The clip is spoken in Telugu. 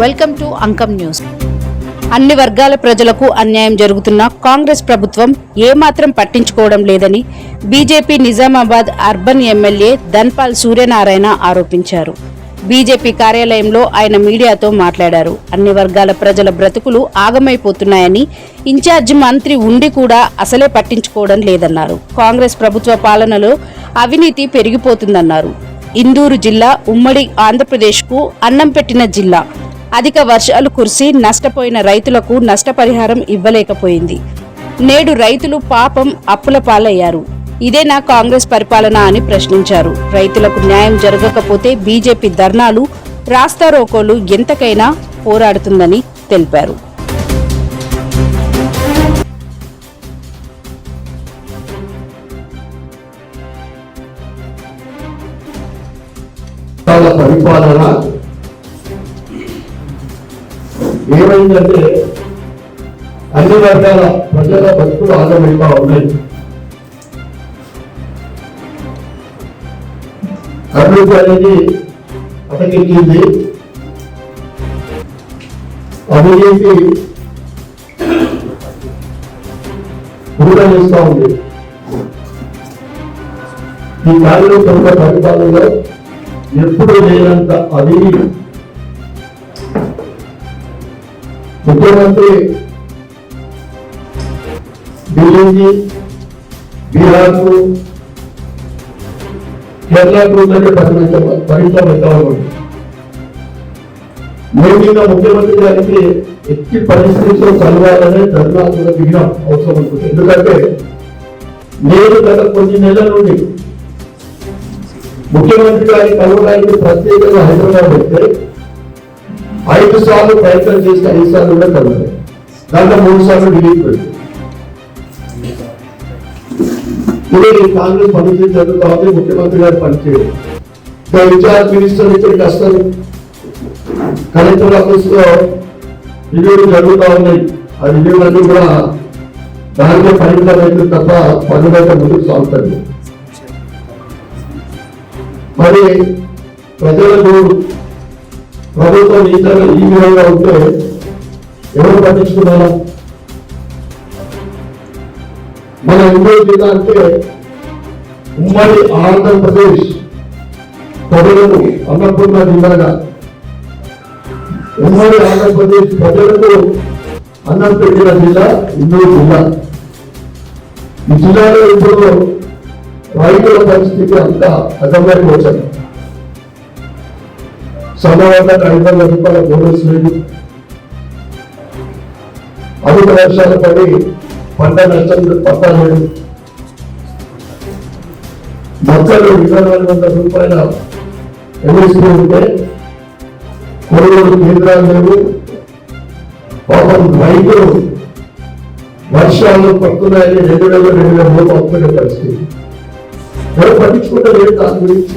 Welcome to Ankam news. అన్ని వర్గాల ప్రజలకు అన్యాయం జరుగుతున్న కాంగ్రెస్ ప్రభుత్వం ఏమాత్రం పట్టించుకోవడం లేదని BJP Nizamabad urban MLA Dhanpal Suryanarayana ఆరోపించారు. బీజేపీ కార్యాలయంలో ఆయన మీడియాతో మాట్లాడారు. అన్ని వర్గాల ప్రజల బ్రతుకులు ఆగమైపోతున్నాయని ఇన్ఛార్జి మంత్రి ఉండి కూడా అసలే పట్టించుకోవడం లేదన్నారు. కాంగ్రెస్ ప్రభుత్వ పాలనలో అవినీతి పెరిగిపోతుందన్నారు. ఇందూరు జిల్లా ఉమ్మడి ఆంధ్రప్రదేశ్కు అన్నం పెట్టిన జిల్లా అధిక వర్షాలు కురిసి నష్టపోయిన రైతులకు నష్టపరిహారం ఇవ్వలేకపోయింది. నేడు రైతులు పాపం అప్పుల పాలయ్యారు. ఇదేనా కాంగ్రెస్ పరిపాలన అని ప్రశ్నించారు. రైతులకు న్యాయం జరగకపోతే బీజేపీ ధర్నాలు రాస్తారోకోలు ఎంతకైనా పోరాడుతుందని తెలిపారు. పరిపాలన ఏమైందంటే అన్ని వర్గాల ప్రజల బతుకులు ఆగమైపా ఉన్నాయి అభివృద్ధి అనేది అటకెక్కింది. అవినీతి ఊరనిస్తూ ఉంది. ఈ కార్యంలో ప్రభుత్వ పరిపాలనలో ఎప్పుడు లేనంత అది ముఖ్యమంత్రి ఢిల్లీకి బీహార్కు కేరళకు పరిమితం పరిమితం అవుతాము మోడీగా ముఖ్యమంత్రి గారికి ఎట్టి పరిస్థితుల్లో చదవాలనే ధర్నా కూడా దిగడం అవసరం ఉంటుంది ఎందుకంటే నేను గత కొన్ని నెలల నుండి ముఖ్యమంత్రి గారి కలవడానికి ప్రత్యేకంగా హైదరాబాద్ పెడితే ఐదు సార్లు ప్రయత్నం చేస్తే ఐదు సార్లు కూడా కలవలేదు దాంట్లో మూడు సార్లు ఢిల్లీకి వెళ్ళి ఇదే ఈ కాంగ్రెస్ పనిచేసి జరుగుతా ఉంది ముఖ్యమంత్రి గారు పనిచేయడం ఇంకా ఇన్ఛార్జ్ మినిస్టర్ ఇక్కడికి వస్తారు కలెక్టర్ ఆఫీస్ లో రివ్యూలు జరుగుతూ ఉన్నాయి ఆ రివ్యూలన్నీ కూడా దానికే పరిమితం అయితే తప్ప పనులైతే ముందుకు సాగుతుంది మరి ప్రజలకు ప్రభుత్వం ఈ ఈ విధంగా ఉంటే ఎవరు పట్టించుకున్నారా? మన ఇండో జిల్లా అంటే ఉమ్మడి ఆంధ్రప్రదేశ్ ప్రజలకు అన్నపూర్ణ జిల్లాగా. ఉమ్మడి ఆంధ్రప్రదేశ్ ప్రజలకు అన్నం పెట్టిన జిల్లా ఇండోర్ జిల్లా. ఈ జిల్లాలో ఇప్పుడు రైతుల పరిస్థితి అంతా అర్థమైకి వచ్చాను సమవాళ్ళకి ఐదు వందల రూపాయల బోనస్ లేదు అధిక వర్షాలు పడి పంట నష్టం పట్టా మొత్తం ఇరవై నాలుగు వందల రూపాయల ఎంఎస్పీ ఉంటే కొనుగోలు కేంద్రాలు లేవు. పాపం రైతులు వర్షాలు పడుతున్నాయని రెండు వేల రెండు వేల మూడు అప్పుకునే పరిస్థితి. ఎవరు పట్టించుకుంటే లేదు దాని గురించి?